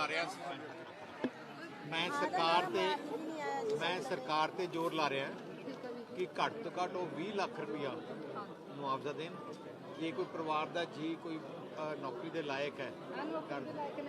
ਲਾ ਰਿਹਾ ਮੈਂ ਸਰਕਾਰ ਤੇ, ਮੈਂ ਸਰਕਾਰ ਤੇ ਜ਼ੋਰ ਲਾ ਰਿਹਾ ਕਿ ਘੱਟ ਤੋਂ ਘੱਟ ਉਹ 20 ਲੱਖ ਰੁਪਇਆ ਮੁਆਵਜ਼ਾ ਦੇਣ। ਜੇ ਕੋਈ ਪਰਿਵਾਰ ਦਾ ਜੀ ਕੋਈ ਨੌਕਰੀ ਦੇ ਲਾਇਕ ਹੈ।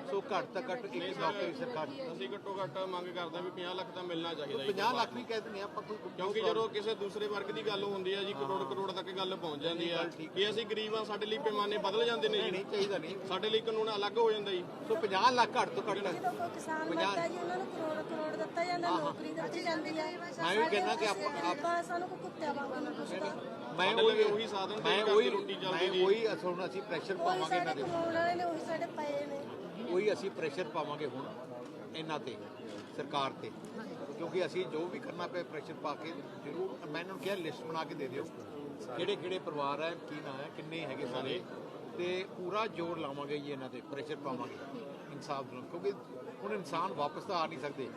ਸੋ ਘੱਟ ਤੋਂ ਘੱਟ ਇੱਕ ਨੌਕਰੀ ਸਰਕਾਰ ਅਸੀਂ ਘੱਟੋ ਘੱਟ ਮੰਗ ਕਰਦੇ ਹਾਂ ਵੀ 50 ਲੱਖ ਤਾਂ ਮਿਲਣਾ ਚਾਹੀਦਾ ਜੀ 50 ਲੱਖ ਵੀ ਕਹਿ ਦਿੰਦੇ ਹਾਂ ਆਪਾਂ ਕੋਈ ਕਿਉਂਕਿ ਜਦੋਂ ਕਿਸੇ ਦੂਸਰੇ ਵਰਗ ਦੀ ਗੱਲ ਹੁੰਦੀ ਹੈ ਜੀ ਕਰੋੜ ਕਰੋੜ ਤੱਕ ਗੱਲ ਪਹੁੰਚ ਜਾਂਦੀ ਆ ਕਿ ਅਸੀਂ ਗਰੀਬ ਆ ਸਾਡੇ ਲਈ ਪੈਮਾਨੇ ਬਦਲ ਜਾਂਦੇ ਨੇ ਨਹੀਂ ਜੀ। ਨਹੀਂ ਚਾਹੀਦਾ ਨਹੀਂ। ਸਾਡੇ ਲਈ ਕਾਨੂੰਨ ਅਲੱਗ ਹੋ ਜਾਂਦਾ ਜੀ। ਸੋ 50 ਲੱਖ ਘੱਟ ਤੋਂ ਘੱਟ ਜਦੋਂ ਕੋਈ ਕਿਸਾਨ ਮਰਦਾ ਜੀ ਉਹਨਾਂ ਨੂੰ ਕਰੋੜ ਕਰੋੜ ਦਿੱਤਾ ਜਾਂਦਾ ਨੌਕਰੀ ਦਿੱਤੀ ਜਾਂਦੀ ਹੈ। ਮੈਂ ਵੀ ਕਹਿੰਦਾ ਕਿ ਆਪਾਂ- ਆਪਾਂ ਸਾਨੂੰ ਕੋਈ ਕੁੱਤਿਆਂ ਵਾਂਗੂ ਨਹੀਂ ਪੁੱਛਦਾ ਮੈਂ ਉਹੀ ਉਹੀ ਸਾਧਨ ਤੇ ਮੈਂ ਉਹੀ ਰੋਟੀ ਚੱਲਦੀ ਮੈਂ। ਉਹੀ ਅਸਲ ਹੁਣ ਅਸੀਂ ਪ੍ਰੈਸ਼ਰ ਉਹੀ ਪਾਵਾਂਗੇ ਇਹਨਾਂ ਸਾਡੇ ਦੇ ਕਮਾਉਣ ਵਾਲੇ ਨੇ ਉਹੀ ਸਾਡੇ ਪਏ ਨੇ। ਉਹੀ ਅਸੀਂ ਪ੍ਰੈਸ਼ਰ ਪਾਵਾਂਗੇ ਹੁਣ ਇਹਨਾਂ ਤੇ ਸਰਕਾਰ ਤੇ। ਕਿਉਂਕਿ ਅਸੀਂ ਜੋ ਵੀ ਕਰਨਾ ਪਿਆ ਪ੍ਰੈਸ਼ਰ ਪਾ ਕੇ ਜ਼ਰੂਰ ਮੈਂ ਇਹਨਾਂ ਨੂੰ ਕਿਹਾ ਲਿਸਟ ਬਣਾ ਕੇ ਦੇ ਦਿਓ। ਕਿਹੜੇ ਕਿਹੜੇ ਪਰਿਵਾਰ ਹੈ ਕੀ ਨਾਂ ਹੈ ਕਿੰਨੇ ਹੈਗੇ ਸਾਰੇ। ਤੇ ਪੂਰਾ ਜ਼ੋਰ ਲਾਵਾਂਗੇ ਜੀ ਇਹਨਾਂ ਤੇ ਪ੍ਰੈਸ਼ਰ ਪਾਵਾਂਗੇ। ਇਨਸਾਫ ਦਿਲਾਉਣ ਕਿਉਂਕਿ ਹੁਣ ਇਨਸਾਨ ਵਾਪਸ ਤਾਂ ਆ ਨਹੀਂ ਸਕਦੇ।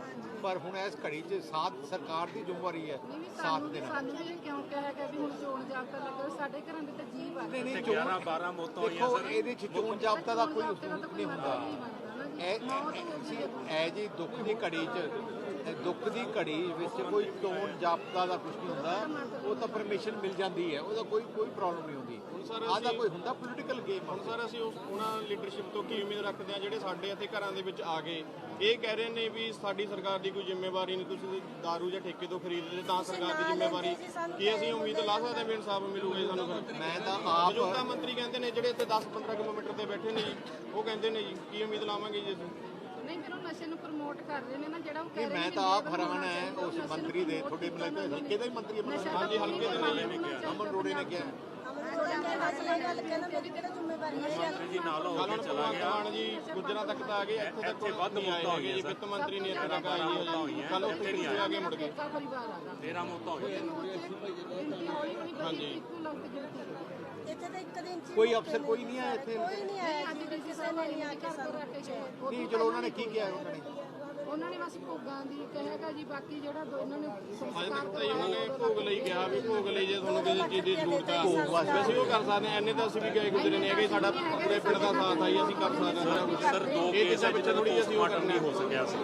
ਪਰ ਹੁਣ ਇਸ ਘੜੀ 'ਚ ਸਾਥ ਸਰਕਾਰ ਦੀ ਜ਼ਿੰਮੇਵਾਰੀ ਹੈ ਸਾਥ ਦੇਣਾ। ਸਾਨੂੰ ਵੀ ਕਿਉਂ ਕਿਹਾ ਗਿਆ ਵੀ ਹੁਣ ਚੋਣ ਜਾਬਤਾ ਲੱਗਾ ਸਾਡੇ ਘਰਾਂ ਦੇ ਤਾਂ ਜੀਵ ਆ ਨਹੀਂ ਨਹੀਂ 11 12 ਮੌਤਾਂ ਹੋਈਆਂ ਸਰ। ਇਹਦੇ 'ਚ ਚੋਣ ਜਾਬਤਾ ਦਾ ਕੋਈ ਨਹੀਂ ਹੁੰਦਾ। ਇਹ ਇਹ ਜੀ ਦੁੱਖ ਦੀ ਘੜੀ 'ਚ ਦੁੱਖ ਦੀ ਘੜੀ ਵਿੱਚ ਕੋਈ ਚੋਣ ਜਾਬਤਾ ਦਾ ਕੁਝ ਨਹੀਂ ਹੁੰਦਾ ਉਹ ਤਾਂ ਪਰਮਿਸ਼ਨ ਮਿਲ ਜਾਂਦੀ ਹੈ ਉਹਦਾ ਕੋਈ ਕੋਈ ਪ੍ਰੋਬਲਮ ਨਹੀਂ ਹੁੰਦੀ। ਤਾਂ ਕੋਈ ਹੁੰਦਾ ਪੋਲੀਟੀਕਲ ਗੇਮ ਹੁਣ ਸਰ ਅਸੀਂ ਉਹਨਾਂ ਲੀਡਰਸ਼ਿਪ ਤੋਂ ਕੀ ਉਮੀਦ ਰੱਖਦੇ ਹਾਂ ਜਿਹੜੇ ਸਾਡੇ ਇੱਥੇ ਘਰਾਂ ਦੇ ਵਿੱਚ ਆ ਗਏ ਇਹ ਕਹਿ ਰਹੇ ਨੇ ਵੀ ਸਾਡੀ ਸਰਕਾਰ ਦੀ ਕੋਈ ਜ਼ਿੰਮੇਵਾਰੀ ਨਹੀਂ ਤੁਸੀਂ ਦਾਰੂ ਜਾਂ ਠੇਕੇ ਤੋਂ ਖਰੀਦਦੇ ਤਾਂ ਸਰਕਾਰ ਦੀ ਜ਼ਿੰਮੇਵਾਰੀ ਕੀ ਅਸੀਂ ਉਮੀਦ ਲਾ ਸਕਦੇ ਹਾਂ ਵੀ ਇਨਸਾਫ ਮਿਲੂਗਾ ਜੀ ਸਾਨੂੰ? ਫਿਰ ਮੈਂ ਤਾਂ ਆਪ ਮੌਜੂਦਾ ਮੰਤਰੀ ਕਹਿੰਦੇ ਨੇ ਜਿਹੜੇ ਇੱਥੇ 10-15 ਕਿਲੋਮੀਟਰ ਤੇ ਬੈਠੇ ਨੇ ਜੀ ਉਹ ਕਹਿੰਦੇ ਨੇ ਜੀ ਕੀ ਉਮੀਦ ਲਾਵਾਂਗੇ ਜੀ ਅਸੀਂ? ਨਹੀਂ ਫਿਰ ਉਹ ਨਸ਼ੇ ਨੂੰ ਪ੍ਰਮੋਟ ਕਰ ਰਹੇ ਨੇ ਨਾ ਜਿਹੜਾ ਉਹ ਕਹਿ ਰਹੇ ਮੈਂ ਨੇ ਤਾਂ ਆਪ ਹੈਰਾਨ ਹੈ ਉਸ ਮੰਤਰੀ ਦੇ ਤੁਹਾਡੇ ਨੇ। ਹਲਕੇ ਦਾ ਹੀ ਮੰਤਰੀ ਹੈ ਹਾਂਜੀ ਹਲਕੇ ਦੇ ਚਾਹੀਦਾ ਅਮਨ ਰੋੜੇ ਨੇ ਕਿਹਾ। ਅਮਨ ਰੋੜਾ ਨੇ ਅਸਲ ਗੱਲ ਕਹਿੰਦਾ ਮੇਰੀ ਕਿਹੜਾ ਜ਼ਿੰਮੇਵਾਰੀ ਹੈ ਜੀ ਨਾਲ ਹੋ ਕੱਲ ਕੇ ਹੁਣ ਚਲਾ ਭਗਵੰਤ ਗਿਆ ਮਾਨ ਜੀ ਗੁੱਜਰਾਂ ਤੱਕ ਤਾਂ ਆ ਗਏ ਇੱਥੇ ਤੱਕ ਇੱਥੇ ਵੱਧ ਨਹੀਂ ਆਏ ਮੌਤਾਂ ਹੈਗੇ ਜੀ ਹੋਈਆਂ ਵਿੱਤ ਮੰਤਰੀ ਨੇ ਇੱਥੇ ਤੱਕ ਆਈ ਹੈ ਕੱਲ ਉੱਥੇ ਨਹੀਂ ਆ ਕੇ ਮੁੜ ਗਏ ਠੇਕਾ ਪਰਿਵਾਰ ਆ ਗਾ 13 ਮੌਤਾਂ ਹੋਈਆਂ ਗਿਣਤੀ ਹੌਲੀ ਹੌਲੀ ਵਧੀ ਇੱਕੋ ਲੰਕ ਗਿਣਤੀ ਇੱਥੇ ਤਾਂ ਇੱਕ ਦਿਨ ਚ ਕੋਈ ਅਫਸਰ ਕੋਈ ਨਹੀਂ ਆਇਆ ਇੱਥੇ? ਕੋਈ ਨਹੀਂ ਆਇਆ ਕਿਸੇ ਨੇ ਨਹੀਂ ਆ ਕੇ ਸਾਨੂੰ ਨਹੀਂ ਚਲੋ ਉਹਨਾਂ ਨੇ ਕੀ ਕਿਹਾ ਉਹਨਾਂ ਨੇ ਉਹਨਾਂ ਨੇ ਬਸ ਭੋਗਾਂ ਦੀ ਕਹੇਗਾ ਜੀ ਬਾਕੀ ਜਿਹੜਾ ਦੋ ਇਹਨਾਂ ਨੇ ਅੱਜ ਸੰਸਕਾਰ ਤੱਕ ਤਾਂ ਜੀ ਉਹਨਾਂ ਨੇ ਭੋਗ ਲਈ ਕਿਹਾ ਵੀ ਭੋਗ ਲਈ ਜੇ ਤੁਹਾਨੂੰ ਕਿਸੇ ਚੀਜ਼ ਦੀ ਜ਼ਰੂਰਤ ਆ। ਅਸੀਂ ਉਹ ਕਰ ਸਕਦੇ ਹਾਂ ਇੰਨੇ ਤਾਂ ਅਸੀਂ ਵੀ ਗਏ ਗੁਜ਼ਰੇ ਨਹੀਂ ਹੈਗੇ ਸਾਡਾ ਪੂਰੇ ਪਿੰਡ ਦਾ ਸਾਥ ਆਈ ਅਸੀਂ ਕਰ ਸਕਦੇ ਹਾਂ ਸਾਰਾ ਦੋ ਇਹ ਕੇਸ ਵਿੱਚ ਥੋੜੀ ਅਸੀਂ ਉਹ ਪੋਸਟਮਾਰਟਮ ਨਹੀਂ ਹੋ ਸਕਿਆ ਸੀ।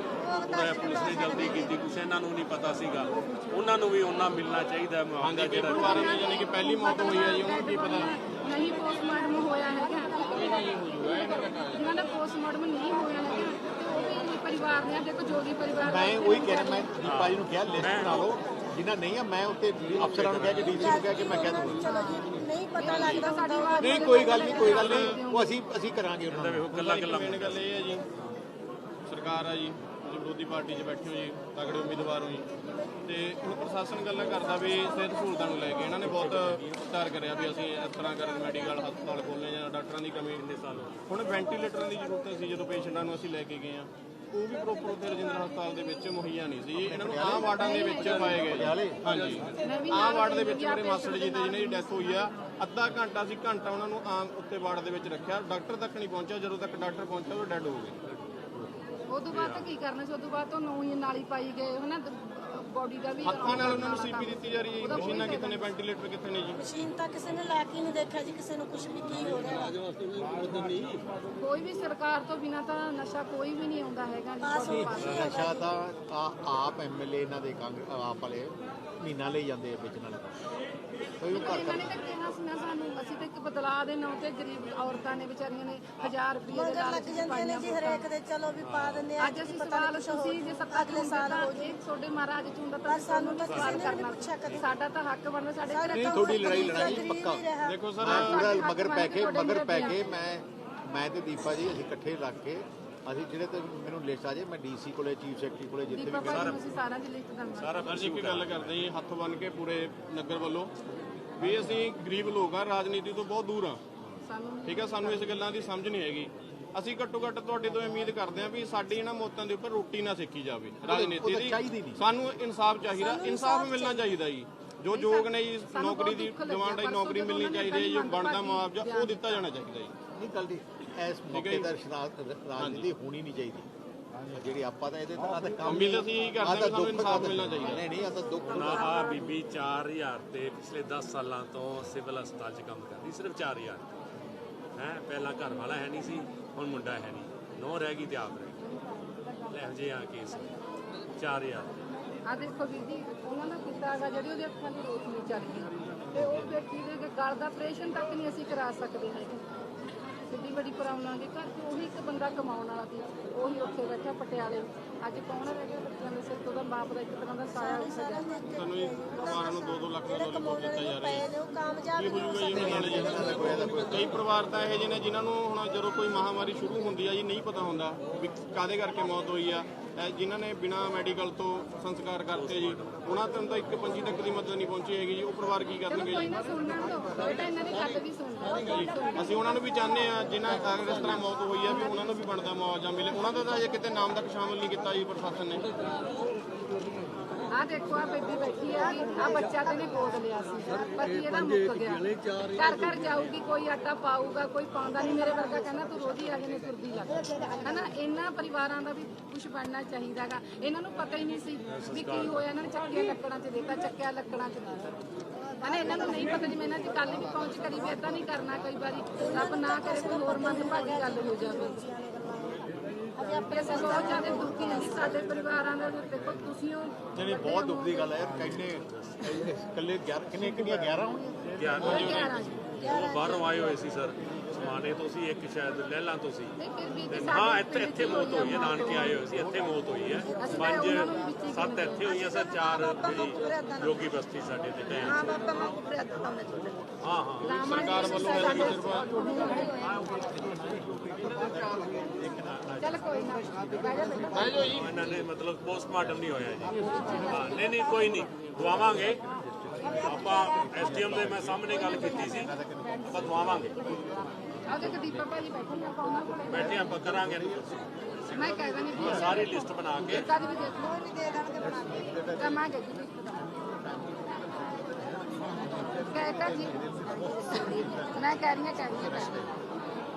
ਪੂਰਾ ਪੁਲਿਸ ਨੇ ਜਲਦੀ ਕੀਤੀ ਕੁਛ ਇਹਨਾਂ ਨੂੰ ਨਹੀਂ ਪਤਾ ਸੀਗਾ। ਉਹਨਾਂ ਨੂੰ ਵੀ ਉਹਨਾਂ ਮਿਲਣਾ ਚਾਹੀਦਾ ਮੁਆਵਜ਼ਾ ਹਾਂਜੀ ਕਈ ਜਿਹੜਾ ਪਰਿਵਾਰਾਂ ਨੇ ਯਾਨੀ ਕਿ ਪਹਿਲੀ ਮੌਤ ਹੋਈ ਹੈ ਜੀ ਉਹਨਾਂ ਨੂੰ ਕੀ ਪਤਾ? ਨਹੀਂ ਪੋਸਟਮਾਰਟਮ ਹੋਇਆ ਹੈਗਾ ਇਹਨਾਂ ਦਾ ਪੋਸਟਮਾਰਟਮ ਨਹੀਂ ਹੋਇਆ ਹੈਗਾ ਪਰਿਵਾਰ ਨੇ ਦੇਖੋ ਜੋਗੀ ਪਰਿਵਾਰ ਮੈਂ ਉਹੀ ਕਹਿ ਰਿਹਾ ਮੈਂ ਦੀਪਾ ਜੀ ਨੂੰ ਕਿਹਾ ਲਿਸਟ ਬਣਾ ਲਓ। ਜਿਨ੍ਹਾਂ ਨਹੀਂ ਆ ਮੈਂ ਉੱਤੇ ਅਫਸਰਾਂ ਨੂੰ ਕਹਿ ਕੇ ਡੀਸੀ ਨੂੰ ਕਹਿ ਕੇ ਮੈਂ ਕਹਿ ਦੂੰਗਾ। ਚਲੋ ਜੀ ਨਹੀਂ ਪਤਾ ਲੱਗਦਾ ਸਾਡੀ ਹੁੰਦਾ। ਆਵਾਜ਼ ਨਹੀਂ ਕੋਈ ਗੱਲ ਨਹੀਂ ਕੋਈ ਗੱਲ ਨਹੀਂ। ਉਹ ਅਸੀਂ ਅਸੀਂ ਕਰਾਂਗੇ ਉਹਨਾਂ ਨੂੰ। ਗੱਲਾਂ ਗੱਲਾਂ ਮੇਨ ਗੱਲ ਇਹ ਹੈ ਜੀ ਸਰਕਾਰ ਆ ਜੀ ਤੁਸੀਂ ਵਿਰੋਧੀ ਪਾਰਟੀ 'ਚ ਬੈਠੇ ਹੋ ਜੀ ਤਗੜੇ ਉਮੀਦਵਾਰ ਹੋ ਜੀ। ਤੇ ਹੁਣ ਪ੍ਰਸ਼ਾਸਨ ਗੱਲਾਂ ਕਰਦਾ ਵੀ ਸਿਹਤ ਸਹੂਲਤਾਂ ਨੂੰ ਲੈ ਕੇ ਇਹਨਾਂ ਨੇ ਬਹੁਤ ਕਰਿਆ ਵੀ ਅਸੀਂ ਇਸ ਤਰ੍ਹਾਂ ਕਰਕੇ ਮੈਡੀਕਲ ਹਸਪਤਾਲ ਖੋਲ੍ਹਣੇ ਜਾਂ ਡਾਕਟਰਾਂ ਦੀ ਕਮੀ। ਕਿੰਨੇ ਸਾਲ ਹੁਣ ਵੈਂਟੀਲੇਟਰਾਂ ਦੀ ਜ਼ਰੂਰਤ ਸੀ ਜਦੋਂ ਪੇਸ਼ੈਂਟਾਂ ਨੂੰ ਅਸੀਂ ਲੈ ਕੇ ਗਏ ਆ ਉਹ ਵੀ ਪ੍ਰੋਪਰ ਉੱਥੇ ਰਜਿੰਦਰ ਹਸਪਤਾਲ ਦੇ ਵਿੱਚ ਮੁਹੱਈਆ ਨਹੀਂ ਸੀ। ਇਹਨਾਂ ਨੂੰ ਆਹ ਵਾਰਡਾਂ ਦੇ ਵਿੱਚ ਪਾਏ ਗਏ। ਹਾਂਜੀ। ਆਹ ਵਾਰਡ ਦੇ ਵਿੱਚ ਮੇਰੇ ਮਾਸਟਰ ਜੀ ਤੇ ਜਿਹਨਾਂ ਦੀ ਡੈਥ ਹੋਈ ਆ ਅੱਧਾ ਘੰਟਾ ਸੀ ਘੰਟਾ ਉਹਨਾਂ ਨੂੰ ਆਮ ਉੱਤੇ ਵਾਰਡ ਦੇ ਵਿੱਚ ਰੱਖਿਆ। ਡਾਕਟਰ ਤੱਕ ਨਹੀਂ ਪਹੁੰਚਿਆ। ਜਦੋਂ ਤੱਕ ਡਾਕਟਰ ਪਹੁੰਚਿਆ ਉਹ ਡੈੱਡ ਹੋ ਗਏ। ਬਾਅਦ ਤਾਂ ਕੀ ਕਰਨਾ ਸੀ? ਉਦੋਂ ਬਾਅਦ ਤਾਂ ਨੌਂ ਹੀ ਨਾਲੀ ਪਾਈ ਗਏ ਹਨਾ? ਬੋਡੀ ਦਾ ਵੀ ਹੱਥਾਂ ਨਾਲ ਉਹਨਾਂ ਨੂੰ ਸੀਪੀ ਦਿੱਤੀ ਜਾ ਰਹੀ ਹੈ। ਮਸ਼ੀਨਾਂ ਕਿੱਥੇ ਨੇ ਵੈਂਟੀਲੇਟਰ ਕਿੱਥੇ ਨੇ ਜੀ? ਮਸ਼ੀਨ ਤਾਂ ਕਿਸੇ ਨੇ ਲਾ ਕੇ ਨਹੀਂ ਦੇਖਿਆ ਜੀ ਕਿਸੇ ਨੂੰ ਕੁਝ ਵੀ ਕੀ ਹੋ ਰਿਹਾ। ਕੋਈ ਵੀ ਸਰਕਾਰ ਤੋਂ ਬਿਨਾ ਤਾਂ ਨਸ਼ਾ ਕੋਈ ਵੀ ਨਹੀਂ ਆਉਂਦਾ ਹੈਗਾ ਜੀ ਨਸ਼ਾ ਤਾਂ ਆ- ਆਪ ਐਮਐਲਏ ਇਹਨਾਂ ਦੇ ਕਾਂਗ ਆਪ ਵਾਲੇ ਮਹੀਨਾ ਲਈ ਜਾਂਦੇ ਆ ਵੇਚਣ ਵਾਲੇ ਕੋਈ ਉਹ ਘਰ ਇਹਨਾਂ ਨੇ ਤਾਂ ਕਿਹਾ ਸੀ ਨਾ ਸਾਨੂੰ ਅਸੀਂ ਤਾਂ ਇੱਕ ਬਦਲਾਅ ਦੇ ਨਾਂ ਤੇ ਗਰੀਬ ਔਰਤਾਂ ਨੇ ਵਿਚਾਰੀਆਂ ਨੇ 1000 ਰੁਪਏ ਦੇ ਮਗਰ ਲਾਲਚ ਲੱਗ ਚ ਜਾਂਦੇ ਨੇ ਪਾਈਆਂ ਜੀ ਹਰੇਕ ਦੇ ਚਲੋ ਵੀ ਪਾ ਦਿੰਦੇ ਆ ਅੱਜ ਅਸੀਂ ਸਵਾਲ ਤੁਸੀਂ ਜੇ ਸੱਤਾ ਅਗਲੇ ਸਾਲ ਹੋ ਜੀ ਜੀ ਤੁਹਾਡੇ ਮਹਾਰਾਜ ਚ ਹੁੰਦਾ ਤਾਂ ਸਾਨੂੰ ਤਾਂ ਸਵਾਲ ਕਿਸੇ ਨੇ ਕਰਨਾ ਪੁੱਛਿਆ ਕਦੇ। ਸਾਡਾ ਤਾਂ ਹੱਕ ਬਣਦਾ ਸਾਡੇ ਘਰੇ ਨਹੀਂ ਤਾਂ ਥੋੜੀ ਲੜਾਈ ਲੜਾਈ ਪੱਕਾ। ਦੇਖੋ ਸਰ ਮੈਂ ਪੂਰਾ ਮਗਰ ਪੈ ਕੇ ਮਗਰ ਪੈ ਕੇ ਮੈਂ ਮੈਂ ਤੇ ਦੀਪਾ ਜੀ ਅਸੀਂ ਇਕੱਠੇ ਲੱਗ ਕੇ ਅਸੀਂ ਜਿਹੜੇ ਤੇ ਮੈਨੂੰ ਲਿਸਟ ਆ ਜੇ ਮੈਂ ਡੀਸੀ ਕੋਲੇ ਚੀਫ ਸੈਕਟਰੀ ਕੋਲੇ ਜਿੱਥੇ ਵੀ ਦੀ ਲਿਸਟ ਦਵਾਂਗੇ ਸਾਰਾ ਗੱਲ ਕਰਦੇ ਜੀ ਹੱਥ ਬੰਨ ਕੇ ਪੂਰੇ ਨਗਰ ਵੱਲੋਂ। ਵੀ ਅਸੀਂ ਗਰੀਬ ਲੋਕ ਆ ਰਾਜਨੀਤੀ ਤੋਂ ਬਹੁਤ ਦੂਰ ਆ। ਠੀਕ ਆ ਸਾਨੂੰ ਇਸ ਗੱਲਾਂ ਦੀ ਸਮਝ ਨਹੀਂ ਹੈਗੀ। ਅਸੀਂ ਘੱਟੋ ਘੱਟ ਤੁਹਾਡੇ ਤੋਂ ਉਮੀਦ ਕਰਦੇ ਹਾਂ ਵੀ ਸਾਡੀ ਇਹਨਾਂ ਮੌਤਾਂ ਦੇ ਉੱਪਰ ਰੋਟੀ ਨਾ ਸੇਕੀ ਜਾਵੇ ਰਾਜਨੀਤੀ ਦੀ। ਸਾਨੂੰ ਇਨਸਾਫ ਚਾਹੀਦਾ ਇਨਸਾਫ ਮਿਲਣਾ ਚਾਹੀਦਾ। ਜੀ। ਜੋ ਯੋਗ ਨੇ ਜੀ ਨੌਕਰੀ ਦੀ ਡਿਮਾਂਡ ਹੈ ਨੌਕਰੀ ਮਿਲਣੀ ਚਾਹੀਦੀ ਹੈ ਜੋ ਬਣਦਾ ਮੁਆਵਜ਼ਾ ਉਹ ਦਿੱਤਾ ਜਾਣਾ ਚਾਹੀਦਾ ਜੀ। ਨਹੀਂ ਗੱਲ ਦੀ ਇਸ ਮੌਕੇ ਦਾ ਰਾਜਨੀਤੀ ਹੋਣੀ ਨਹੀਂ ਚਾਹੀਦੀ। ਜਿਹੜੀ ਆਪਾਂ ਤਾਂ ਇਹਦੇ ਤਾਂ ਤਾਂ ਕੰਮ ਉਮੀਦ ਅਸੀਂ ਇਹੀ ਕਰਦੇ ਸਾਨੂੰ ਇਨਸਾਫ ਮਿਲਣਾ ਚਾਹੀਦਾ। ਨਹੀਂ ਨਹੀਂ ਆ ਤਾਂ ਦੁੱਖ ਨਾ ਆ ਬੀਬੀ 4000 ਤੇ ਪਿਛਲੇ 10 ਸਾਲਾਂ ਤੋਂ ਸਿਵਲ ਹਸਪਤਾਲ 'ਚ ਕੰਮ ਕਰਦੀ ਸਿਰਫ 4000 ਹੈ ਪਹਿਲਾਂ ਘਰ ਵਾਲਾ ਹੈ ਨਹੀਂ ਸੀ। ਹੁਣ ਮੁੰਡਾ ਹੈ ਨਹੀਂ। ਨੋ ਰਹਿ ਗਈ ਤੇ ਆਪ ਰਹਿ ਗਈ। ਇਹੋ ਜਿਹੇ ਆ ਕੇਸ। 4000 ਆ ਦੇਖੋ ਵੀਰ ਜੀ, ਉਹਨਾਂ ਦਾ ਕੀਤਾ ਹੈਗਾ ਜਿਹੜੀ ਉਹਦੀ ਅੱਖਾਂ ਦੀ ਰੋਸ਼ਨੀ ਚੱਲ ਗਈ। ਤੇ ਉਹ ਵਿਅਕਤੀ ਦੇ ਗਲ ਦਾ ਆਪਰੇਸ਼ਨ ਤੱਕ ਨਹੀਂ ਅਸੀਂ ਕਰਾ ਸਕਦੇ ਹੈਗੇ। ਕਿੱਡੀ ਵੱਡੀ ਪ੍ਰੋਬਲਮ ਘਰ 'ਚ ਉਹੀ ਇੱਕ ਬੰਦਾ ਕਮਾਉਣ ਵਾਲਾ ਸੀ। ਉਹੀ ਉੱਥੇ ਬੈਠਾ ਪਟਿਆਲੇ ਅੱਜ ਕੌਣ ਰਹਿ ਗਿਆ ਬੱਚਿਆਂ ਦੇ ਸਿਰ ਤੋਂ? ਦਾ ਬਾਪ ਦਾ ਇੱਕ ਤਰ੍ਹਾਂ ਦਾ ਸਾਇਆ ਉੱਠ ਗਿਆ। ਸਾਨੂੰ ਜੀ ਪਰਿਵਾਰਾਂ ਨੂੰ 2-2 ਲੱਖ ਦਾ ਲੋਨ ਦਿੱਤਾ ਜਾ ਰਿਹਾ ਹੈ। ਕਾਮਯਾਬ ਹੋ ਕਈ ਪਰਿਵਾਰ ਤਾਂ ਇਹੋ ਜਿਹੇ ਨੇ ਜਿਨ੍ਹਾਂ ਨੂੰ ਹੁਣ ਜਦੋਂ ਕੋਈ ਮਹਾਮਾਰੀ ਸ਼ੁਰੂ ਹੁੰਦੀ ਆ ਜੀ ਨਹੀਂ ਪਤਾ ਹੁੰਦਾ ਵੀ ਕਾਦੇ ਕਰਕੇ ਮੌਤ ਹੋਈ ਆ। ਜਿਨ੍ਹਾਂ ਨੇ ਬਿਨਾ ਮੈਡੀਕਲ ਤੋਂ ਸੰਸਕਾਰ ਕਰਤੇ ਜੀ ਉਹਨਾਂ ਤੋਂ ਤਾਂ ਇੱਕ ਪੰਜੀ ਤੱਕ ਦੀ ਮਦਦ ਨਹੀਂ ਪਹੁੰਚੀ ਹੈਗੀ ਜੀ। ਉਹ ਪਰਿਵਾਰ ਕੀ ਕਰਨਗੇ ਜੀ? ਅਸੀਂ ਉਹਨਾਂ ਨੂੰ ਵੀ ਚਾਹੁੰਦੇ ਆ ਜਿਨ੍ਹਾਂ ਅਗਰ ਇਸ ਤਰ੍ਹਾਂ ਮੌਤ ਹੋਈ ਆ ਵੀ ਉਹਨਾਂ ਨੂੰ ਵੀ ਬਣਦਾ ਮੁਆਵਜ਼ਾ ਮਿਲੇ। ਉਹਨਾਂ ਦਾ ਤਾਂ ਅਜੇ ਕਿਤੇ ਨਾਮ ਤੱਕ ਸ਼ਾਮਲ ਨਹੀਂ ਕੀਤਾ ਜੀ ਪ੍ਰਸ਼ਾਸਨ ਨੇ। ਆ ਦੇਖੋ ਆ ਬੇਬੀ ਬੈਠੀ ਆ ਆ ਬੱਚਾ ਤੇ ਨੇ ਗੋਦ ਲਿਆ ਸੀ। ਪਤੀ ਇਹਦਾ ਮੁੱਕ ਗਿਆ। ਘਰ ਘਰ ਜਾਊਗੀ ਕੋਈ ਆਟਾ ਪਾਊਗਾ ਕੋਈ ਪਾਉਂਦਾ ਨਹੀਂ। ਮੇਰੇ ਵਰਗਾ ਕਹਿੰਦਾ ਤੂੰ ਰੋਜ਼ ਹੀ ਆ ਜਨੇ ਤੁਰਦੀ ਲੱਗ ਹਨਾ? ਇਹਨਾਂ ਪਰਿਵਾਰਾਂ ਦਾ ਵੀ ਕੁਝ ਬਣਨਾ ਚਾਹੀਦਾਗਾ ਇਹਨਾਂ ਨੂੰ ਪਤਾ ਹੀ ਨਹੀਂ ਸੀ ਵੀ ਕੀ ਹੋਇਆ। ਇਹਨਾਂ ਨੇ ਚੱਕਿਆ ਲੱਕੜਾਂ 'ਚ ਦੇਤਾ ਚੱਕਿਆ ਲੱਕੜਾਂ 'ਚ ਦੇਤਾ ਹਨਾ ਇਹਨਾਂ ਨੂੰ ਨਹੀਂ ਪਤਾ ਜਿਵੇਂ ਇਹਨਾਂ ਦੀ ਕੱਲ ਵੀ ਪਹੁੰਚ ਕਰੀ ਵੀ ਏਦਾਂ ਨਹੀਂ ਕਰਨਾ ਕਈ ਵਾਰੀ। ਰੱਬ ਨਾ ਕਰੇ ਕੋਈ ਹੋਰ ਮੰਦ ਭਾਗੀ ਗੱਲ ਹੋ ਜਾਵੇ। ਅਸੀਂ ਬਹੁਤ ਜ਼ਿਆਦਾ ਦੁਖੀ ਹਾਂ ਜੀ ਸਾਡੇ ਪਰਿਵਾਰਾਂ ਦਾ ਦੇਖੋ ਤੁਸੀਂ ਉਹ ਜਿਹੜੀ ਬਹੁਤ ਦੁੱਖ ਦੀ ਗੱਲ ਹੈ ਯਾਰ ਕਿੰਨੇ ਇਕੱਲੇ 11 ਕਿੰਨੇ ਕਿੰਨੀਆਂ 11 ਹੋਣਗੀਆਂ ਗਿਆਨ ਗਿਆਰਾਂ ਜੀ ਉਹ ਬਾਹਰੋਂ ਆਏ ਹੋਏ ਸੀ ਸਰ। ਸਮਾਣੇ ਤੋਂ ਸੀ ਇੱਕ ਸ਼ਾਇਦ ਲਹਿਲਾਂ ਤੋਂ ਸੀ। ਨਹੀਂ ਫਿਰ ਵੀ ਤੇ ਜੀ ਹਾਂ ਸਾਡੇ ਇੱਥੇ ਇੱਥੇ ਮੌਤ ਹੋਈ ਹੈ ਨਾਨਕੇ ਆਏ ਹੋਏ ਸੀ ਇੱਥੇ ਮੌਤ ਹੋਈ ਹੈ। ਪੰਜ ਸੱਤ ਇੱਥੇ ਹੋਈਆਂ ਸਰ ਚਾਰ ਜਿਹੜੀ ਜੋਗੀ ਬਸਤੀ ਸਾਡੇ ਤੇ ਟਾਈਮ ਹਾਂ ਬਾਬਾ ਮੈਂ ਕੁਪਰਿਆ ਦਿੱਤਾ ਉਹਨੇ ਛੋਟੇ ਹਾਂ ਹਾਂ। ਸਰਕਾਰ ਵੱਲੋਂ ਚੱਲ ਕੋਈ ਨਾ ਬਹਿ ਜਾ। ਇਹਨਾਂ ਨੇ ਮਤਲਬ ਪੋਸਟਮਾਰਟਮ ਨਹੀਂ ਹੋਇਆ ਜੀ। ਹਾਂ ਨਹੀਂ ਨਹੀਂ ਕੋਈ ਨਹੀਂ। ਦਵਾਵਾਂਗੇ। ਆਪਾਂ ਐਸਡੀਐਮ ਦੇ ਮੈਂ ਸਾਹਮਣੇ ਗੱਲ ਕੀਤੀ ਸੀ। ਆਪਾਂ ਦਵਾਵਾਂਗੇ। ਬੈਠੇ ਆਪਾਂ ਕਰਾਂਗੇ। ਮੈਂ ਕਹਿ ਵੀ ਸਾਰੀ ਲਿਸਟ ਬਣਾ ਕੇ। ਕਦ ਵੀ ਦੇਖ ਲਓ। ਵੀ ਦੇ ਦੇਣਗੇ ਬਣਾ ਕੇ। ਕਹਿ ਜੀ। ਕਹਿ ਕਾ ਜੀ। ਮੈਂ ਕਹਿ ਰਹੀ ਹਾਂ ਕਹਿ ਰਹੀ ਹਾਂ।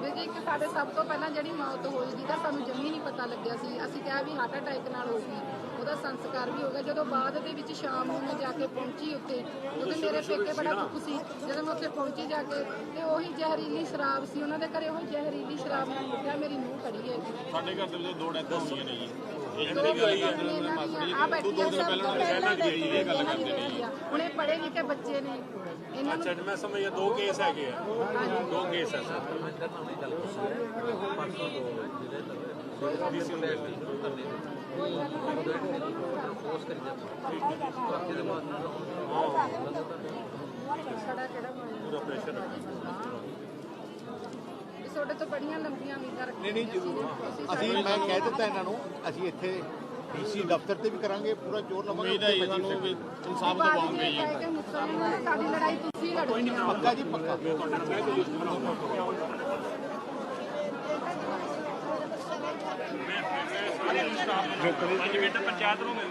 ਵੀ ਜੀ ਇੱਕ ਸਾਡੇ ਸਭ ਤੋਂ ਪਹਿਲਾਂ ਜਿਹੜੀ ਮੌਤ ਹੋਈ ਜਿਹਦਾ ਸਾਨੂੰ ਜਮੀ ਨਹੀਂ ਪਤਾ ਲੱਗਿਆ ਸੀ। ਅਸੀਂ ਕਿਹਾ ਵੀ ਹਾਰਟ ਅਟੈਕ ਨਾਲ ਹੋ ਗਈ। ਉਹਦਾ ਸੰਸਕਾਰ ਵੀ ਹੋ ਗਿਆ। ਜਦੋਂ ਬਾਅਦ ਦੇ ਵਿੱਚ ਸ਼ਾਮ ਨੂੰ ਮੈਂ ਜਾ ਕੇ ਪਹੁੰਚੀ ਉੱਥੇ ਕਿਉਂਕਿ ਮੇਰੇ ਪੇਕੇ ਬੜਾ ਦੁੱਖ ਸੀ। ਜਦੋਂ ਮੈਂ ਉੱਥੇ ਪਹੁੰਚੀ ਜਾ ਕੇ ਤੇ ਉਹੀ ਜ਼ਹਿਰੀਲੀ ਸ਼ਰਾਬ ਸੀ। ਉਹਨਾਂ ਦੇ ਘਰੇ ਉਹੀ ਜ਼ਹਿਰੀਲੀ ਸ਼ਰਾਬ ਨਾਲ ਮੁੱਕਿਆ ਮੇਰੀ ਨੂੰਹ ਖੜੀ ਹੈ ਸਾਡੇ ਘਰ ਦੇ ਵਿੱਚ ਦੋ ਡੈਥਾਂ ਹੋਈਆਂ ਨੇ ਜੀ। ਆ ਬੈਠੀਆਂ ਸਭ ਤੋਂ ਪਹਿਲਾਂ ਇਹ ਇਹ ਗੱਲ ਕਰਦੇ ਨੇ ਹੁਣ ਇਹ ਪੜ੍ਹੇ ਲਿਖੇ ਬੱਚੇ ਨੇ ਇਹਨਾਂ ਨੂੰ ਅੱਛਾ ਮੈਂ ਸਮਝਿਆ ਦੋ ਕੇਸ ਹੈਗੇ ਆ ਦੋ ਕੇਸ ਹੈ ਸਰ ਡੀਸੀ ਨੂੰ ਮਿਲ ਖੜਾ ਕਿਹੜਾ ਹੋਇਆ ਪੂਰਾ ਪ੍ਰੈਸ਼ਰ ਹੈ ਵੀ ਤੁਹਾਡੇ ਤੋਂ ਬੜੀਆਂ ਲੰਬੀਆਂ ਉਮੀਦਾਂ ਰੱਖੀਆਂ ਨਹੀਂ ਨਹੀਂ ਜ਼ਰੂਰ। ਅਸੀਂ ਮੈਂ ਕਹਿ ਦਿੱਤਾ ਇਹਨਾਂ ਨੂੰ ਅਸੀਂ ਇੱਥੇ ਡੀਸੀ ਦਫ਼ਤਰ ਤੇ ਵੀ ਕਰਾਂਗੇ ਪੂਰਾ ਜ਼ੋਰ ਲਵਾਂਗੇ ਉਮੀਦ ਹੈ ਜੀ ਸਾਨੂੰ ਵੀ ਇਨਸਾਫ ਦਿਵਾਉਂਗੇ ਜੀ ਸਾਡੀ ਲੜਾਈ ਤੁਸੀਂ ਲੜੋਗੇ ਪੱਕਾ ਜੀ ਪੱਕਾ। ਪੰਜ ਮਿੰਟ ਪੰਚਾਇਤ ਨੂੰ ਮਿਲ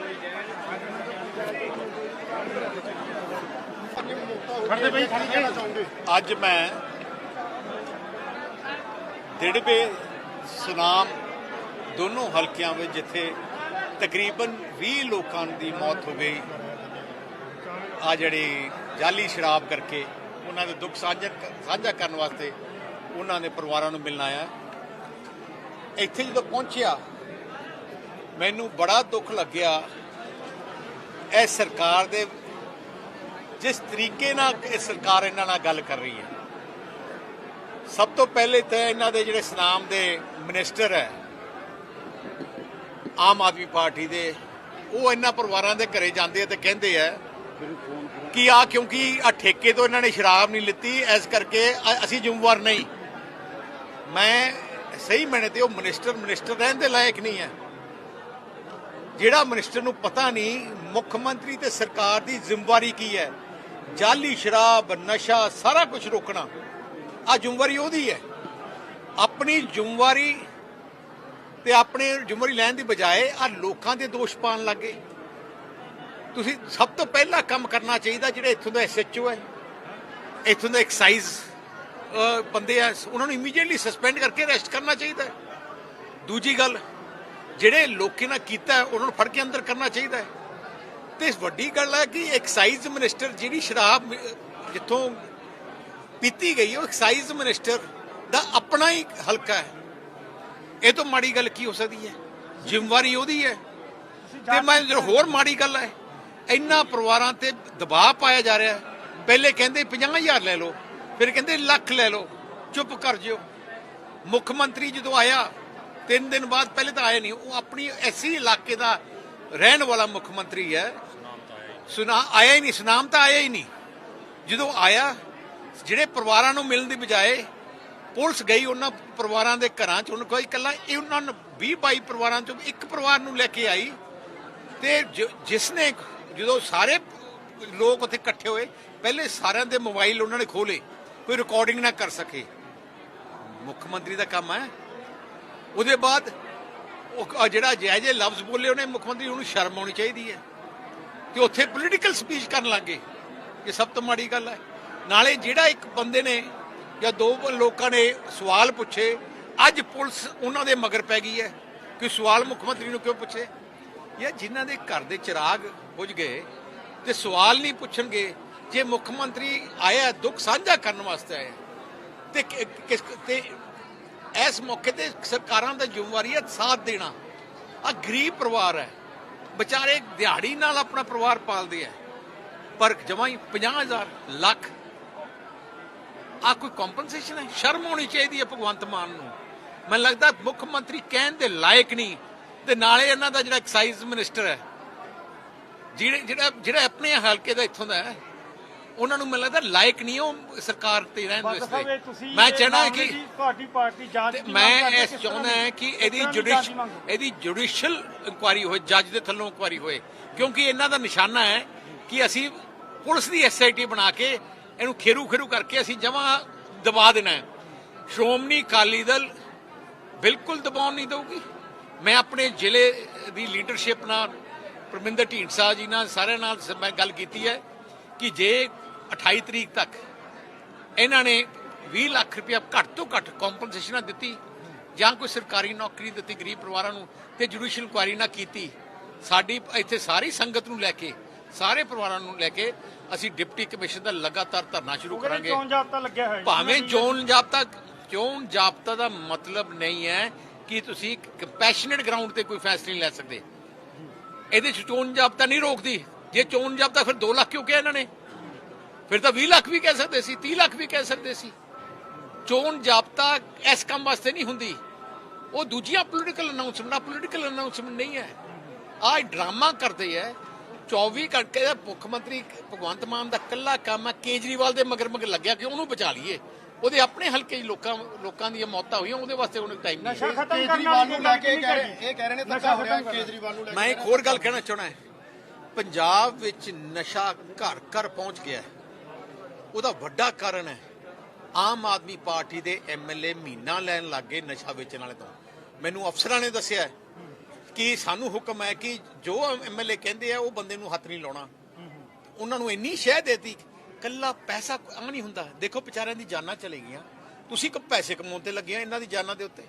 ਖੜਦੇ ਬਈ ਖੜ ਜਾਣਾ ਚਾਹੁੰਦੇ ਅੱਜ ਮੈਂ ਦਿੜਬੇ ਸੁਨਾਮ ਦੋਨੋਂ ਹਲਕਿਆਂ ਵਿੱਚ ਜਿੱਥੇ ਤਕਰੀਬਨ 20 ਲੋਕਾਂ ਦੀ ਮੌਤ ਹੋ ਗਈ। ਆ ਜਿਹੜੇ ਜਾਲੀ ਸ਼ਰਾਬ ਕਰਕੇ ਉਹਨਾਂ ਦੇ ਦੁੱਖ ਸਾਂਝਾ ਸਾਂਝਾ ਕਰਨ ਵਾਸਤੇ ਉਹਨਾਂ ਦੇ ਪਰਿਵਾਰਾਂ ਨੂੰ ਮਿਲਣ ਆਇਆ। ਇੱਥੇ ਜਦੋਂ ਪਹੁੰਚਿਆ, ਮੈਨੂੰ ਬੜਾ ਦੁੱਖ ਲੱਗਿਆ। ਇਹ ਸਰਕਾਰ ਦੇ, ਜਿਸ ਤਰੀਕੇ ਨਾਲ ਇਹ ਸਰਕਾਰ ਇਹਨਾਂ ਨਾਲ ਗੱਲ ਕਰ ਰਹੀ ਹੈ ਸਭ ਤੋਂ ਪਹਿਲੇ ਤਾਂ ਇਹਨਾਂ ਦੇ ਜਿਹੜੇ ਸਨਾਮ ਦੇ ਮਿਨਿਸਟਰ ਹੈ, ਆਮ ਆਦਮੀ ਪਾਰਟੀ ਦੇ, ਉਹ ਇਹਨਾਂ ਪਰਿਵਾਰਾਂ ਦੇ ਘਰੇ ਜਾਂਦੇ ਆ ਤੇ ਕਹਿੰਦੇ ਆ ਕਿ ਆ ਕਿਉਂਕਿ ਆ ਠੇਕੇ ਤੋਂ ਇਹਨਾਂ ਨੇ ਸ਼ਰਾਬ ਨਹੀਂ ਲਿੱਤੀ, ਇਸ ਕਰਕੇ ਅਸੀਂ ਜ਼ਿੰਮੇਵਾਰ ਨਹੀਂ। ਮੈਂ ਸਹੀ ਮੈਨੇ ਤੇ ਉਹ ਮਿਨਿਸਟਰ ਮਿਨਿਸਟਰ ਰਹਿਣ ਦੇ ਲਾਇਕ ਨਹੀਂ ਹੈ। ਜਿਹੜਾ ਮਿਨਿਸਟਰ ਨੂੰ ਪਤਾ ਨਹੀਂ, ਮੁੱਖ ਮੰਤਰੀ ਤੇ ਸਰਕਾਰ ਦੀ ਜ਼ਿੰਮੇਵਾਰੀ ਕੀ ਹੈ? ਜਾਲੀ ਸ਼ਰਾਬ, ਨਸ਼ਾ, ਸਾਰਾ ਕੁਝ ਰੋਕਣਾ। ਆ ਜ਼ਿੰਮੇਵਾਰੀ ਉਹਦੀ ਹੈ। ਆਪਣੀ ਜ਼ਿੰਮੇਵਾਰੀ ਤੇ ਆਪਣੇ ਜ਼ਿੰਮੇਵਾਰੀ ਲੈਣ ਦੀ ਬਜਾਏ ਆ ਲੋਕਾਂ ਦੇ ਦੋਸ਼ ਪਾਣ ਲੱਗੇ। ਤੁਸੀਂ ਸਭ ਤੋਂ ਪਹਿਲਾ ਕੰਮ ਕਰਨਾ ਚਾਹੀਦਾ ਜਿਹੜੇ ਇੱਥੋਂ ਦਾ ਐਸਐਚਓ ਹੈ। ਇੱਥੋਂ ਦਾ ਐਕਸਾਈਜ਼ ਬੰਦੇ ਆ, ਉਹਨਾਂ ਨੂੰ ਇਮੀਡੀਏਟਲੀ ਸਸਪੈਂਡ ਕਰਕੇ ਅਰੈਸਟ ਕਰਨਾ ਚਾਹੀਦਾ ਹੈ। ਦੂਜੀ ਗੱਲ, ਜਿਹੜੇ ਲੋਕਾਂ ਨੇ ਕੀਤਾ ਉਹਨਾਂ ਨੂੰ ਫੜ ਕੇ ਅੰਦਰ ਕਰਨਾ ਚਾਹੀਦਾ ਹੈ। ਤੇ ਵੱਡੀ ਗੱਲ ਹੈ ਕਿ ਐਕਸਾਈਜ਼ ਮਿਨਿਸਟਰ ਜਿਹੜੀ ਸ਼ਰਾਬ ਜਿੱਥੋਂ ਪੀਤੀ ਗਈ ਉਹ ਐਕਸਾਈਜ਼ ਮਿਨਿਸਟਰ ਦਾ ਆਪਣਾ ਹੀ ਹਲਕਾ ਹੈ। ਇਹ ਤੋਂ ਮਾੜੀ ਗੱਲ ਕੀ ਹੋ ਸਕਦੀ ਹੈ? ਜ਼ਿੰਮੇਵਾਰੀ ਉਹਦੀ ਹੈ। ਤੇ ਮੈਂ ਜੋ ਹੋਰ ਮਾੜੀ ਗੱਲ ਹੈ ਇੰਨਾ ਪਰਿਵਾਰਾਂ ਤੇ ਦਬਾਅ ਪਾਇਆ ਜਾ ਰਿਹਾ ਹੈ। ਪਹਿਲੇ ਕਹਿੰਦੇ 50000 ਲੈ ਲਓ ਫਿਰ ਕਹਿੰਦੇ ਲੱਖ ਲੈ ਲਓ। ਚੁੱਪ ਕਰ ਜਿਓ। ਮੁੱਖ ਮੰਤਰੀ ਜਦੋਂ ਆਇਆ ਤਿੰਨ ਦਿਨ ਬਾਅਦ ਪਹਿਲੇ ਤਾਂ ਆਇਆ ਨਹੀਂ ਉਹ ਆਪਣੀ ਐਸੀ ਇਲਾਕੇ ਦਾ ਰਹਿਣ ਵਾਲਾ ਮੁੱਖ ਮੰਤਰੀ ਹੈ। ਸੁਨਾ ਆਇਆ ਹੀ ਨਹੀਂ ਸੁਨਾਮ ਤਾਂ ਆਇਆ ਹੀ ਨਹੀਂ। ਜਦੋਂ ਆਇਆ ਜਿਹੜੇ ਪਰਿਵਾਰਾਂ ਨੂੰ ਮਿਲਣ ਦੀ ਬਜਾਏ ਪੁਲਿਸ ਗਈ ਉਹਨਾਂ ਪਰਿਵਾਰਾਂ ਦੇ ਘਰਾਂ 'ਚ, ਉਹਨਾਂ ਕੋਈ ਇਕੱਲਾ, ਇਹ ਉਹਨਾਂ ਨੂੰ 20 22 ਪਰਿਵਾਰਾਂ 'ਚੋਂ ਇੱਕ ਪਰਿਵਾਰ ਨੂੰ ਲੈ ਕੇ ਆਈ ਤੇ ਜਿਸ ਨੇ ਜਦੋਂ ਸਾਰੇ ਲੋਕ ਉੱਥੇ ਇਕੱਠੇ ਹੋਏ, ਪਹਿਲੇ ਸਾਰਿਆਂ ਦੇ ਮੋਬਾਈਲ ਉਹਨਾਂ ਨੇ ਖੋਲੇ ਕੋਈ ਰਿਕਾਰਡਿੰਗ ਨਾ ਕਰ ਸਕੇ। ਮੁੱਖ ਮੰਤਰੀ ਦਾ ਕੰਮ ਹੈ। ਉਹਦੇ ਬਾਅਦ ਉਹ ਜਿਹੜਾ ਜਾਇਜ਼ ਜਿਹੇ ਲਫ਼ਜ਼ ਬੋਲੇ, ਉਹਨੇ ਮੁੱਖ ਮੰਤਰੀ ਨੂੰ ਸ਼ਰਮ ਆਉਣੀ ਚਾਹੀਦੀ ਹੈ। ਤੇ ਉੱਥੇ ਪੋਲੀਟੀਕਲ ਸਪੀਚ ਕਰਨ ਲੱਗੇ ਇਹ ਸਭ ਤੋਂ ਮਾੜੀ ਗੱਲ ਹੈ। ਨਾਲੇ ਜਿਹੜਾ ਇੱਕ ਬੰਦੇ ਨੇ ਜਾਂ ਦੋ ਲੋਕਾਂ ਨੇ ਸਵਾਲ ਪੁੱਛੇ, ਅੱਜ ਪੁਲਿਸ ਉਹਨਾਂ ਦੇ ਮਗਰ ਪੈ ਗਈ ਹੈ। ਕਿ ਸਵਾਲ ਮੁੱਖ ਮੰਤਰੀ ਨੂੰ ਕਿਉਂ ਪੁੱਛੇ? ਇਹ ਜਿਨ੍ਹਾਂ ਦੇ ਘਰ ਦੇ ਚਿਰਾਗ ਬੁਝ ਗਏ ਤੇ ਸਵਾਲ ਨਹੀਂ ਪੁੱਛਣਗੇ, ਜੇ ਮੁੱਖ ਮੰਤਰੀ ਆਇਆ ਦੁੱਖ ਸਾਂਝਾ ਕਰਨ ਵਾਸਤੇ ਆਇਆ, ਤੇ ਕਿਸ ਤੇ ਇਸ ਮੌਕੇ ਤੇ ਸਰਕਾਰਾਂ ਦਾ ਜ਼ਿੰਮੇਵਾਰੀ ਹੈ ਸਾਥ ਦੇਣਾ। ਆ ਗਰੀਬ ਪਰਿਵਾਰ ਹੈ। ਵਿਚਾਰੇ ਦਿਹਾੜੀ ਨਾਲ ਆਪਣਾ ਪਰਿਵਾਰ ਪਾਲਦੇ ਆ ਪਰ ਜਮਾਂ ਹੀ 50000 ਲੱਖ ਆ ਕੋਈ ਕੰਪਨਸੇਸ਼ਨ ਹੈ? ਸ਼ਰਮ ਹੋਣੀ ਚਾਹੀਦੀ ਹੈ ਭਗਵੰਤ ਮਾਨ ਨੂੰ। ਮੈਨੂੰ ਲੱਗਦਾ ਮੁੱਖ ਮੰਤਰੀ ਕਹਿਣ ਦੇ ਲਾਇਕ ਨਹੀਂ। ਤੇ ਨਾਲੇ ਇਹਨਾਂ ਦਾ ਜਿਹੜਾ ਐਕਸਾਈਜ਼ ਮਿਨਿਸਟਰ ਹੈ ਜਿਹੜੇ ਜਿਹੜਾ ਜਿਹੜਾ ਆਪਣੇ ਹਲਕੇ ਦਾ ਇੱਥੋਂ ਦਾ ਹੈ ਉਹਨਾਂ ਨੂੰ ਮੈਨੂੰ ਲੱਗਦਾ ਲਾਇਕ ਨਹੀਂ ਉਹ ਸਰਕਾਰ ਤੇ ਰਹਿਣ ਇਹ ਵਾਸਤੇ ਮੈਂ ਚਾਹਣਾ ਕਿ ਦੀ ਤੁਹਾਡੀ ਪਾਰਟੀ ਜਾਂਚ ਦੀ ਮੈਂ ਇਸ ਚਾਹੁੰਦਾ ਹਾਂ ਦੀ- ਕਿ ਇਹਦੀ ਦੀ ਦੀ ਜੁਡੀਸ਼? ਇਹਦੀ ਜੁਡੀਸ਼ੀਅਲ ਇਨਕੁਆਰੀ ਹੋਏ ਜੱਜ ਦੇ ਥੱਲੋਂ ਇਨਕੁਆਰੀ ਹੋਏ। ਕਿਉਂਕਿ ਇਹਨਾਂ ਦਾ ਨਿਸ਼ਾਨਾ ਹੈ ਕਿ ਅਸੀਂ ਪੁਲਿਸ ਦੀ ਐਸਆਈਟੀ ਬਣਾ ਕੇ ਇਹਨੂੰ ਖੇਰੂ ਖੇਰੂ ਕਰਕੇ ਅਸੀਂ ਜਮਾ ਦਬਾ ਦੇਣਾ ਹੈ। ਸ਼੍ਰੋਮਣੀ ਅਕਾਲੀ ਦਲ ਬਿਲਕੁਲ ਦਬਾਉਣ ਨਹੀਂ ਦਊਗੀ। ਮੈਂ ਆਪਣੇ ਜ਼ਿਲ੍ਹੇ ਦੀ ਲੀਡਰਸ਼ਿਪ ਨਾਲ, ਪਰਮਿੰਦਰ ਢੀਂਡਸਾ ਜੀ ਨਾਲ, ਸਾਰਿਆਂ ਨਾਲ ਮੈਂ ਗੱਲ ਕੀਤੀ ਹੈ ਕਿ ਜੇ 28 ਤਰੀਕ ਤੱਕ ਇਹਨਾਂ ਨੇ 20 ਲੱਖ ਰੁਪਇਆ ਘੱਟ ਤੋਂ ਘੱਟ ਕੰਪਨਸੇਸ਼ਨਾਂ ਦਿੱਤੀ ਜਾਂ ਕੋਈ ਸਰਕਾਰੀ ਨੌਕਰੀ ਦਿੱਤੀ, ਗਰੀਬ ਪਰਿਵਾਰਾਂ ਨੂੰ ਤੇ ਜੁਡੀਸ਼ੀਅਲ ਇਨਕੁਆਇਰੀ ਨਾ ਕੀਤੀ, ਸਾਡੀ, ਇੱਥੇ ਸਾਰੀ ਸੰਗਤ ਨੂੰ ਲੈ ਕੇ ਸਾਰੇ ਪਰਿਵਾਰਾਂ ਨੂੰ ਲੈ ਕੇ ਅਸੀਂ ਡਿਪਟੀ ਕਮਿਸ਼ਨ ਦਾ ਲਗਾਤਾਰ ਧਰਨਾ ਸ਼ੁਰੂ ਕਰਾਂਗੇ। ਚੋਣ ਜਾਬਤਾ ਲੱਗਿਆ ਹੋਇਆ। ਭਾਵੇਂ ਚੋਣ ਜਾਬਤਾ ਚੋਣ ਜਾਬਤਾ ਦਾ ਮਤਲਬ ਨਹੀਂ ਹੈ ਕਿ ਤੁਸੀਂ ਕੰਪੈਸ਼ਨੇਟ ਗਰਾਊਂਡ ਤੇ ਕੋਈ ਫੈਸਲਾ ਨਹੀਂ ਲੈ ਸਕਦੇ। ਇਹਦੇ ਚ ਚੋਣ ਜਾਬਤਾ ਨਹੀਂ ਰੋਕਦੀ। ਜੇ ਚੋਣ ਜਾਬਤਾ ਫਿਰ 2 ਲੱਖ ਕਿਉਂ ਕਿਹਾ ਇਹਨਾਂ ਨੇ? ਫਿਰ ਤਾਂ 20 ਲੱਖ ਵੀ ਕਹਿ ਸਕਦੇ ਸੀ 30 ਲੱਖ ਵੀ ਕਹਿ ਸਕਦੇ ਸੀ। ਚੋਣ ਜਾਬਤਾ ਇਸ ਕੰਮ ਵਾਸਤੇ ਨਹੀਂ ਹੁੰਦੀ। ਉਹ ਦੂਜੀਆਂ ਪੋਲੀਟੀਕਲ ਅਨਾਉਂਸਮੈਂਟਾਂ ਪੋਲੀਟੀਕਲ ਅਨਾਉਂਸਮੈਂਟ ਨਹੀਂ ਹੈ। ਆਹ ਡਰਾਮਾ ਕਰਦੇ ਹੈ 24 ਘੰਟੇ ਦਾ ਮੁੱਖ ਮੰਤਰੀ ਭਗਵੰਤ ਮਾਨ ਦਾ ਕੱਲਾ ਕੰਮ ਹੈ ਕੇਜਰੀਵਾਲ ਦੇ ਮਗਰ ਮਗਰ ਲੱਗਿਆ ਕਿ ਉਹਨੂੰ ਬਚਾ ਲਈਏ। ਉਹਦੇ ਆਪਣੇ ਹਲਕੇ 'ਚ ਲੋਕਾਂ ਲੋਕਾਂ ਦੀਆਂ ਮੌਤਾਂ ਹੋਈਆਂ ਉਹਦੇ ਵਾਸਤੇ ਉਹਨੂੰ ਟਾਈਮ ਨਹੀਂ ਨਸ਼ਾ ਖਤਮ ਕਰਨ ਕੇਜਰੀਵਾਲ ਵਾਲੀ ਨੂੰ ਲੈ ਕੇ ਕਹਿ ਰਹੇ ਇਹ ਕਹਿ ਰਹੇ ਨੇ ਧੱਕਾ ਹੋ ਰਿਹਾ। ਕੇਜਰੀਵਾਲ ਨੂੰ ਲੈ ਮੈਂ ਇੱਕ ਹੋਰ ਗੱਲ ਕਹਿਣਾ ਚਾਹਣਾ ਹੈ। ਪੰਜਾਬ ਵਿੱਚ ਨਸ਼ਾ ਘਰ ਘਰ ਪਹੁੰਚ ਗਿਆ ਹੈ। ਉਹਦਾ ਵੱਡਾ ਕਾਰਨ ਹੈ ਆਮ ਆਦਮੀ ਪਾਰਟੀ ਦੇ ਐਮਐਲਏ ਮਹੀਨਾ ਲੈਣ ਲੱਗੇ ਨਸ਼ਾ ਵੇਚਣ ਵਾਲੇ ਤੋਂ। ਮੈਨੂੰ ਅਫਸਰਾਂ ਨੇ ਦੱਸਿਆ ਕਿ ਸਾਨੂੰ ਹੁਕਮ ਹੈ ਕਿ ਜੋ ਐਮਐਲਏ ਕਹਿੰਦੇ ਆ, ਉਹ ਬੰਦੇ ਨੂੰ ਹੱਥ ਨਹੀਂ ਲਾਉਣਾ। ਉਹਨਾਂ ਨੂੰ ਇੰਨੀ ਸ਼ਹਿ ਦੇਤੀ, ਕੱਲਾ ਪੈਸਾ ਆ ਨਹੀਂ ਹੁੰਦਾ। ਦੇਖੋ, ਵਿਚਾਰਿਆਂ ਦੀ ਜਾਨਾਂ ਚਲੇ ਗਈਆਂ। ਤੁਸੀਂ ਕ ਪੈਸੇ ਕਮਾਉਣ ਤੇ ਲੱਗੇ ਆ, ਇਹਨਾਂ ਦੀ ਜਾਨਾਂ ਦੇ ਉੱਤੇ।